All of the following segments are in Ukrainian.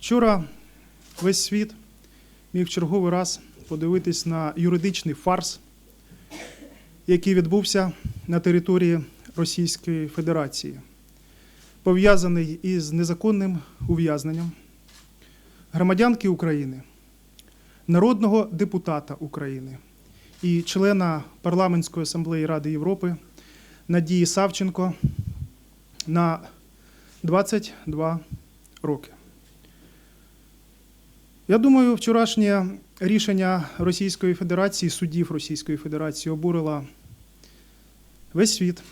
Вчора весь світ міг черговий раз подивитись на юридичний фарс, який відбувся на території Російської Федерації, пов'язаний із незаконним ув'язненням громадянки України, народного депутата України і члена парламентської асамблеї Ради Європи Надії Савченко на 22 роки. Я думаю, вчорашнє рішення Російської Федерації, суддів Російської Федерації обурило весь світ,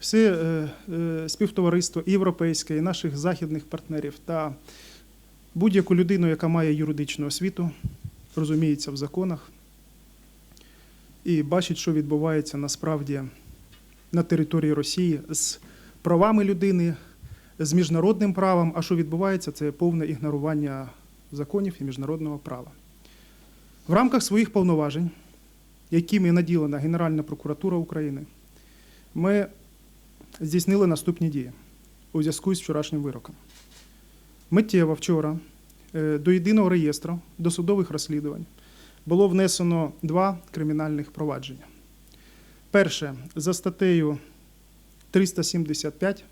все е, е, співтовариство європейське, і наших західних партнерів та будь-яку людину, яка має юридичну освіту, розуміється в законах і бачить, що відбувається насправді на території Росії з правами людини, з міжнародним правом. А що відбувається, це повне ігнорування законів і міжнародного права. В рамках своїх повноважень, якими наділена Генеральна прокуратура України, ми здійснили наступні дії у зв'язку з вчорашнім вироком. Миттєво вчора е, до єдиного реєстру досудових розслідувань було внесено два кримінальних провадження. Перше за статтею 375,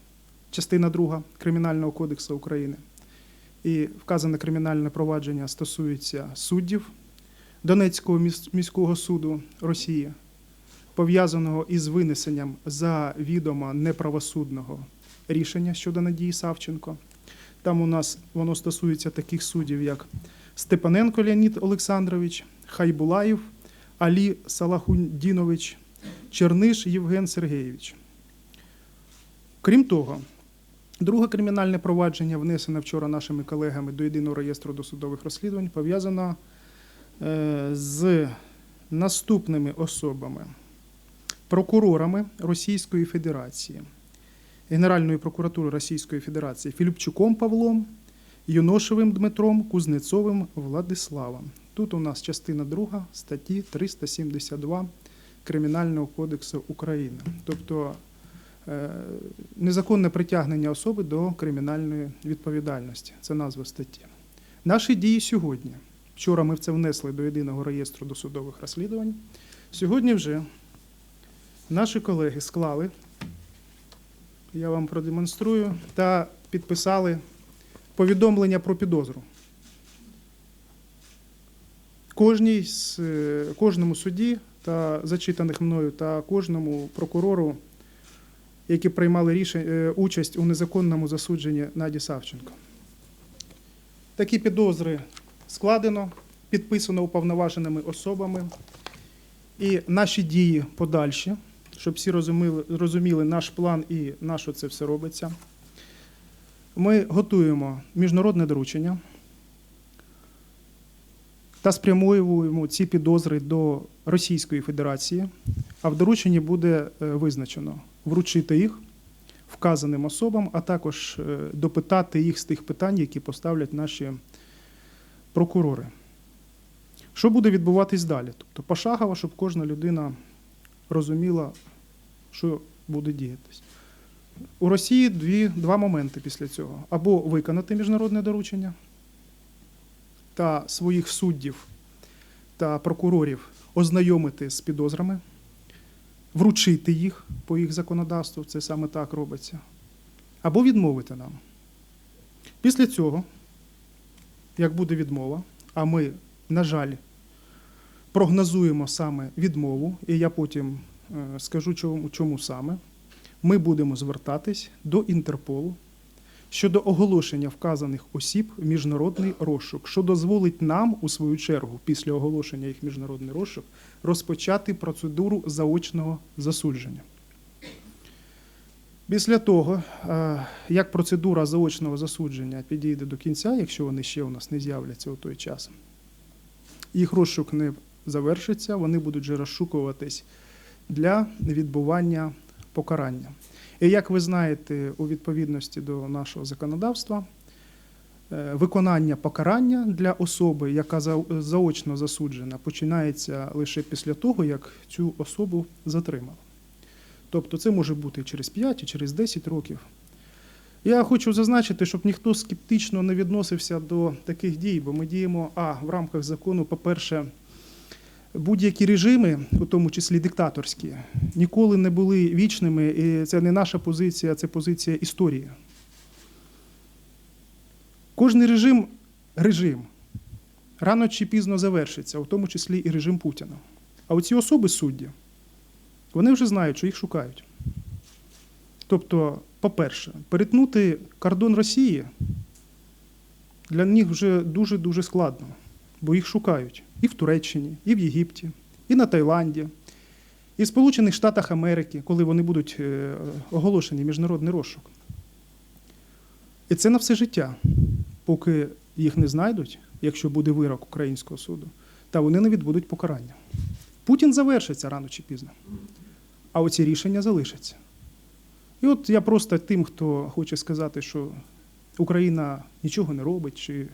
частина 2 Кримінального кодексу України. І вказане кримінальне провадження стосується суддів Донецького міського суду Росії, пов'язаного із винесенням за відомо неправосудного рішення щодо Надії Савченко. Там у нас воно стосується таких суддів, як Степаненко Леонід Олександрович, Хайбулаєв, Алі Салахудінович, Черниш Євген Сергійович. Крім того, друге кримінальне провадження, внесене вчора нашими колегами до єдиного реєстру досудових розслідувань, пов'язано е, з наступними особами: прокурорами Російської Федерації, Генеральної прокуратури Російської Федерації Філіпчуком Павлом, Юношевим Дмитром, Кузнецовим Владиславом. Тут у нас частина 2 статті 372 Кримінального кодексу України. Тобто незаконне притягнення особи до кримінальної відповідальності. Це назва статті. Наші дії сьогодні. Вчора ми це внесли до єдиного реєстру досудових розслідувань. Сьогодні вже наші колеги склали, я вам продемонструю, та підписали повідомлення про підозру. Кожній з, е, кожному суді та зачитаних мною та кожному прокурору, які приймали рішення, е, участь у незаконному засудженні Наді Савченко. Такі підозри складено, підписано уповноваженими особами. І наші дії подальші, щоб всі розуміли, розуміли наш план і на що це все робиться. Ми готуємо міжнародне доручення та спрямовуємо ці підозри до Російської Федерації, а в дорученні буде е, визначено вручити їх вказаним особам, а також е, допитати їх з тих питань, які поставлять наші прокурори. Що буде відбуватись далі? Тобто пошагово, щоб кожна людина розуміла, що буде діятись. У Росії дві, два моменти після цього: або виконати міжнародне доручення та своїх суддів та прокурорів ознайомити з підозрами, вручити їх по їх законодавству, це саме так робиться, або відмовити нам. Після цього, як буде відмова, а ми, на жаль, прогнозуємо саме відмову, і я потім е, скажу, чому, чому саме, ми будемо звертатись до Інтерполу щодо оголошення вказаних осіб в міжнародний розшук, що дозволить нам, у свою чергу, після оголошення їх міжнародний розшук, розпочати процедуру заочного засудження. Після того, е, як процедура заочного засудження підійде до кінця, якщо вони ще у нас не з'являться у той час, їх розшук не завершиться, вони будуть вже розшукуватись для відбування покарання. І як ви знаєте, у відповідності до нашого законодавства, е, виконання покарання для особи, яка заочно засуджена, починається лише після того, як цю особу затримали. Тобто це може бути через 5, і через 10 років. Я хочу зазначити, щоб ніхто скептично не відносився до таких дій, бо ми діємо а в рамках закону, по-перше, будь-які режими, у тому числі диктаторські, ніколи не були вічними, і це не наша позиція, це позиція історії. Кожний режим режим рано чи пізно завершиться, у тому числі і режим Путіна. А оці особи судді, вони вже знають, що їх шукають. Тобто, по-перше, перетнути кордон Росії для них вже дуже-дуже складно, бо їх шукають і в Туреччині, і в Єгипті, і на Таїланді, і в Сполучених Штатах Америки, коли вони будуть е, оголошені міжнародний розшук. І це на все життя, поки їх не знайдуть, якщо буде вирок українського суду, та вони не відбудуть покарання. Путін завершиться рано чи пізно, а оці рішення залишаться. І от я просто тим, хто хоче сказати, що Україна нічого не робить, чи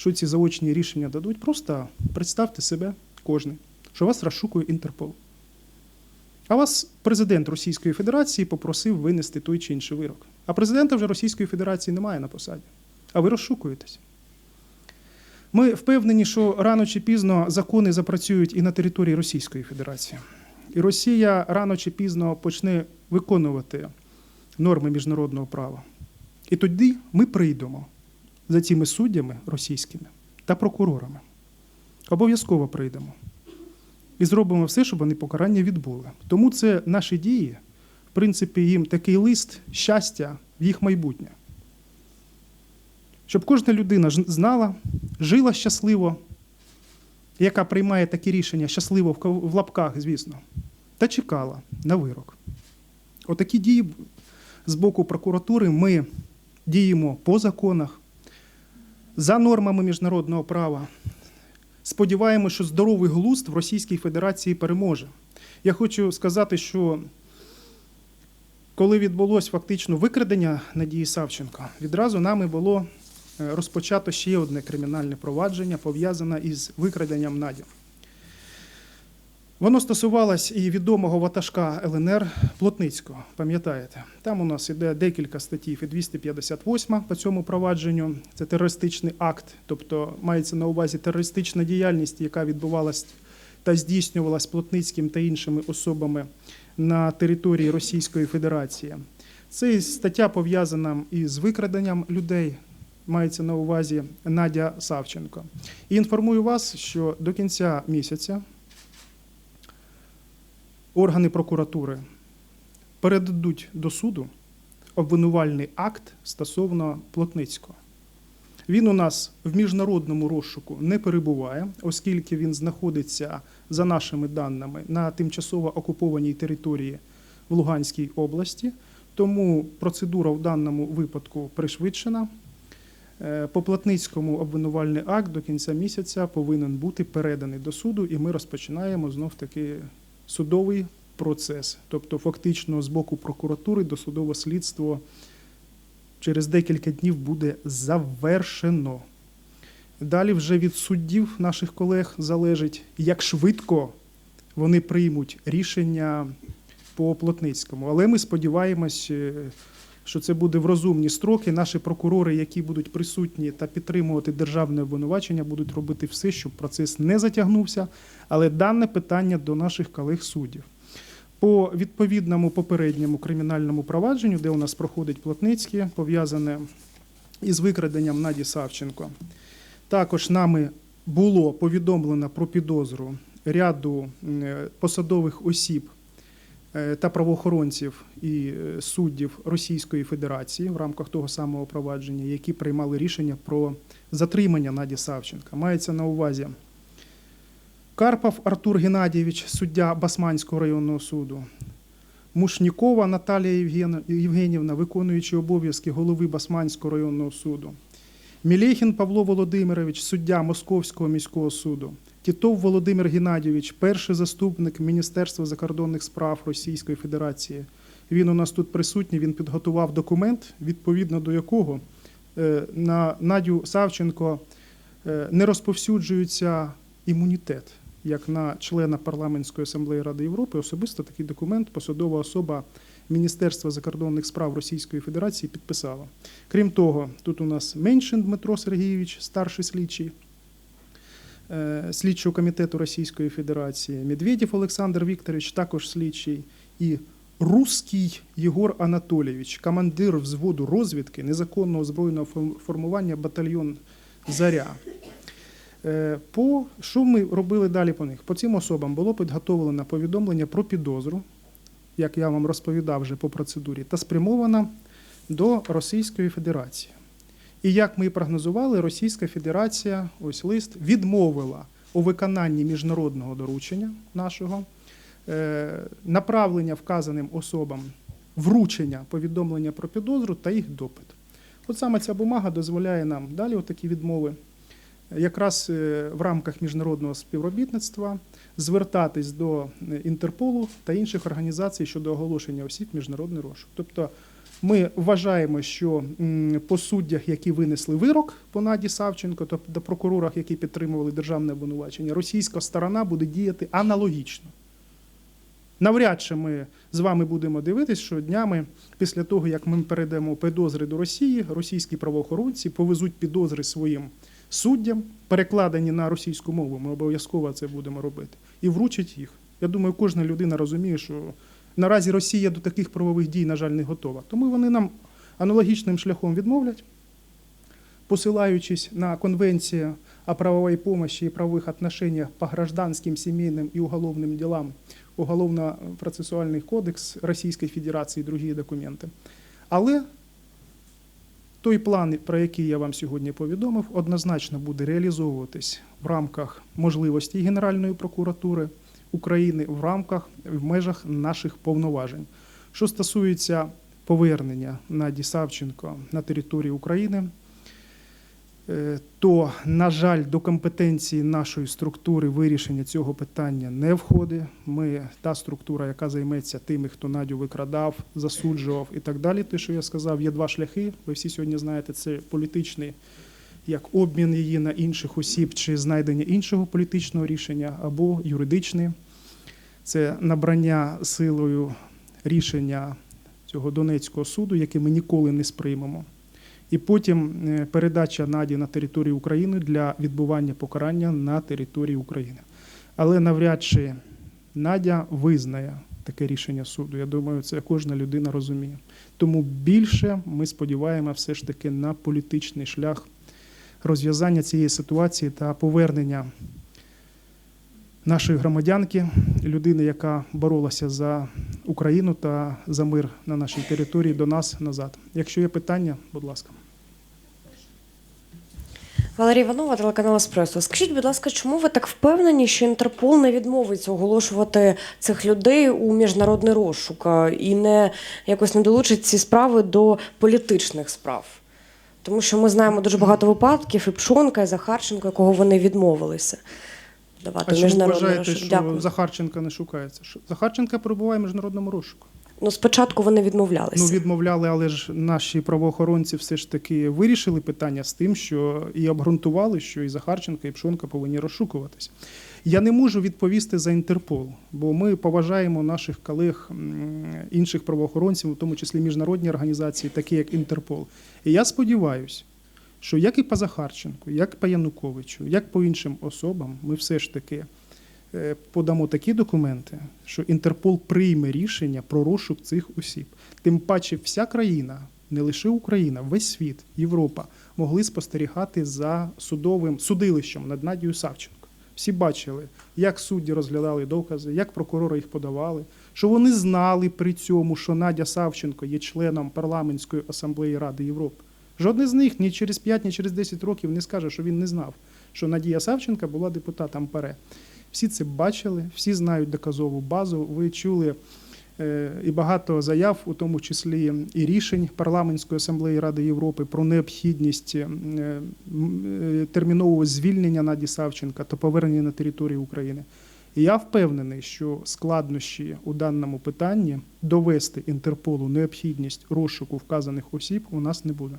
що ці заочні рішення дадуть, просто представте себе кожен, що вас розшукує Інтерпол. А вас президент Російської Федерації попросив винести той чи інший вирок. А президента вже Російської Федерації немає на посаді. А ви розшукуєтесь. Ми впевнені, що рано чи пізно закони запрацюють і на території Російської Федерації. І Росія рано чи пізно почне виконувати норми міжнародного права. І тоді ми прийдемо за цими суддями російськими та прокурорами. Обов'язково прийдемо. І зробимо все, щоб вони покарання відбули. Тому це наші дії, в принципі, їм такий лист щастя в їх майбутнє. Щоб кожна людина знала, жила щасливо, яка приймає такі рішення, щасливо в лапках, звісно, та чекала на вирок. Отакі дії з боку прокуратури ми діємо по законах, за нормами міжнародного права. Сподіваємося, що здоровий глузд в Російській Федерації переможе. Я хочу сказати, що коли відбулось фактично викрадення Надії Савченко, відразу нами було е, розпочато ще одне кримінальне провадження, пов'язане із викраденням Наді. Воно стосувалось і відомого ватажка ЛНР Плотницького, пам'ятаєте? Там у нас іде декілька статтів, і 258 по цьому провадженню. Це терористичний акт, тобто мається на увазі терористична діяльність, яка відбувалась та здійснювалась Плотницьким та іншими особами на території Російської Федерації. Це стаття пов'язана із викраденням людей. Мається на увазі Надя Савченко. І інформую вас, що до кінця місяця органи прокуратури передадуть до суду обвинувальний акт стосовно Плотницького. Він у нас в міжнародному розшуку не перебуває, оскільки він знаходиться, за нашими даними, на тимчасово окупованій території в Луганській області. Тому процедура в даному випадку пришвидшена. Е, По Плотницькому обвинувальний акт до кінця місяця повинен бути переданий до суду, і ми розпочинаємо знов таки судовий процес. Тобто, фактично, з боку прокуратури досудове слідство через декілька днів буде завершено. Далі вже від суддів наших колег залежить, як швидко вони приймуть рішення по Плотницькому. Але ми сподіваємось, е, що це буде в розумні строки. Наші прокурори, які будуть присутні та підтримувати державне обвинувачення, будуть робити все, щоб процес не затягнувся. Але дане питання до наших колег суддів. По відповідному попередньому кримінальному провадженню, де у нас проходить Плотницьке, пов'язане із викраденням Наді Савченко, також нами було повідомлено про підозру ряду посадових осіб та правоохоронців і е, суддів Російської Федерації в рамках того самого провадження, які приймали рішення про затримання Наді Савченка. Мається на увазі Карпов Артур Геннадійович, суддя Басманського районного суду, Мушнікова Наталія Євгенівна, виконуючий обов'язки голови Басманського районного суду, Мілєхін Павло Володимирович, суддя Московського міського суду, Тітов Володимир Геннадійович, перший заступник Міністерства закордонних справ Російської Федерації. Він у нас тут присутній. Він підготував документ, відповідно до якого е, на Надю Савченко е, не розповсюджується імунітет як на члена парламентської асамблеї Ради Європи. Особисто такий документ посадова особа Міністерства закордонних справ Російської Федерації підписало. Крім того, тут у нас Меншин Дмитро Сергійович, старший слідчий слідчого комітету Російської Федерації, Медведєв Олександр Вікторович, також слідчий, і Руський Єгор Анатолійович, командир взводу розвідки незаконного збройного формування батальйон Заря. Е, По що ми робили далі по них? По цим особам було підготовлено повідомлення про підозру, як я вам розповідав вже по процедурі, та спрямовано до Російської Федерації. І як ми і прогнозували, Російська Федерація, ось лист, відмовила у виконанні міжнародного доручення нашого е, направлення вказаним особам вручення повідомлення про підозру та їх допит. От саме ця бумага дозволяє нам далі такі відмови, якраз е, в рамках міжнародного співробітництва звертатись до е, Інтерполу та інших організацій щодо оголошення осіб міжнародний розшук. Тобто ми вважаємо, що по суддях, які винесли вирок по Наді Савченко, тобто прокурорах, які підтримували державне обвинувачення, російська сторона буде діяти аналогічно. Навряд чи ми з вами будемо дивитись, що днями після того, як ми передамо підозри до Росії, російські правоохоронці повезуть підозри своїм суддям, перекладені на російську мову. Ми обов'язково це будемо робити, і вручать їх. Я думаю, кожна людина розуміє, що наразі Росія до таких правових дій, на жаль, не готова. Тому вони нам аналогічним шляхом відмовлять, посилаючись на конвенцію о правовой помощи и правовых отношениях по гражданским, семейным и уголовным делам, Уголовно-процессуальный кодекс Російської Федерації і другі документи. Але той план, про який я вам сьогодні повідомив, однозначно буде реалізовуватись в рамках можливості Генеральної прокуратури України в рамках в межах наших повноважень. Що стосується повернення Наді Савченко на територію України, е, то, на жаль, до компетенції нашої структури вирішення цього питання не входить. Ми та структура, яка займеться тими, хто Надю викрадав, засуджував і так далі. Те, що я сказав, є два шляхи. Ви всі сьогодні знаєте, це політичний як обмін її на інших осіб чи знайдення іншого політичного рішення, або юридичний. Це набрання силою рішення цього Донецького суду, яке ми ніколи не сприймемо. І потім е, передача Наді на територію України для відбування покарання на території України. Але навряд чи Надя визнає таке рішення суду. Я думаю, це кожна людина розуміє. Тому більше ми сподіваємося все ж таки на політичний шлях розв'язання цієї ситуації та повернення нашої громадянки, людини, яка боролася за Україну та за мир на нашій території до нас назад. Якщо є питання, будь ласка. Валерія Іванова, телеканал Еспресо. Скажіть, будь ласка, чому ви так впевнені, що Інтерпол не відмовиться оголошувати цих людей у міжнародний розшук і не якось не долучить ці справи до політичних справ? Тому що ми знаємо дуже багато випадків і Пшонка, і Захарченко, якого вони відмовилися давати А в ви вважаєте, що Дякую. Захарченка не шукається? Захарченка перебуває в міжнародному розшуку. Ну, спочатку вони відмовлялися. Ну, відмовляли, але ж наші правоохоронці все ж таки вирішили питання з тим, що і обґрунтували, що і Захарченка, і Пшонка повинні розшукуватись. Я не можу відповісти за Інтерпол, бо ми поважаємо наших колег інших правоохоронців, у тому числі міжнародні організації, такі як Інтерпол. І я сподіваюся, що як і по Захарченку, як по Януковичу, як по іншим особам, ми все ж таки е, подамо такі документи, що Інтерпол прийме рішення про розшук цих осіб. Тим паче, вся країна, не лише Україна, весь світ, Європа могли спостерігати за судовим судилищем над Надією Савченко. Всі бачили, як судді розглядали докази, як прокурори їх подавали, що вони знали при цьому, що Надя Савченко є членом парламентської асамблеї Ради Європи. Жодний з них ні через 5, ні через 10 років не скаже, що він не знав, що Надія Савченка була депутатом ПАРЕ. Всі це бачили, всі знають доказову базу. Ви чули і багато заяв, у тому числі і рішень парламентської асамблеї Ради Європи про необхідність е, е, термінового звільнення Наді Савченка та повернення на територію України. І я впевнений, що складнощі у даному питанні довести Інтерполу необхідність розшуку вказаних осіб у нас не буде.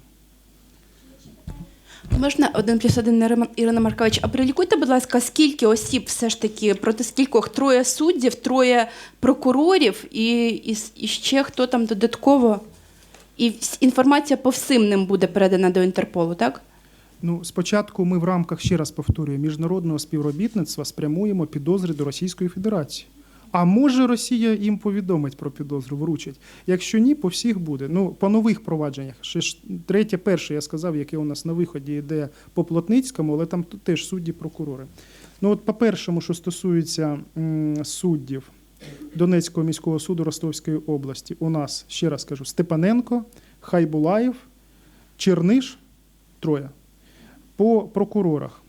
Можна один плюс один Ірина- Маркович, а перелікуйте, будь ласка, скільки осіб все ж таки проти скількох троє суддів, троє прокурорів і, і, і ще хто там додатково? І інформація по всім ним буде передана до Інтерполу, так? Ну, спочатку ми в рамках, ще раз повторюю, міжнародного співробітництва спрямуємо підозри до Російської Федерації. А може Росія їм повідомить про підозру, вручить. Якщо ні, по всіх буде. Ну, по нових провадженнях. Ще ж третє, перше, я сказав, яке у нас на виході йде по Плотницькому, але там теж судді прокурори. Ну, от по першому, що стосується суддів Донецького міського суду Ростовської області, у нас, ще раз кажу, Степаненко, Хайбулаєв, Черниш, троє. По прокурорах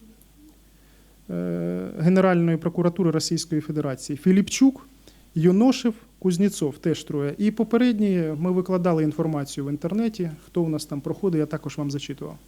Генеральної прокуратури Російської Федерації Філіпчук, Юношев, Кузнєцов теж троє. І попередні ми викладали інформацію в інтернеті. Хто у нас там проходить, я також вам зачитував.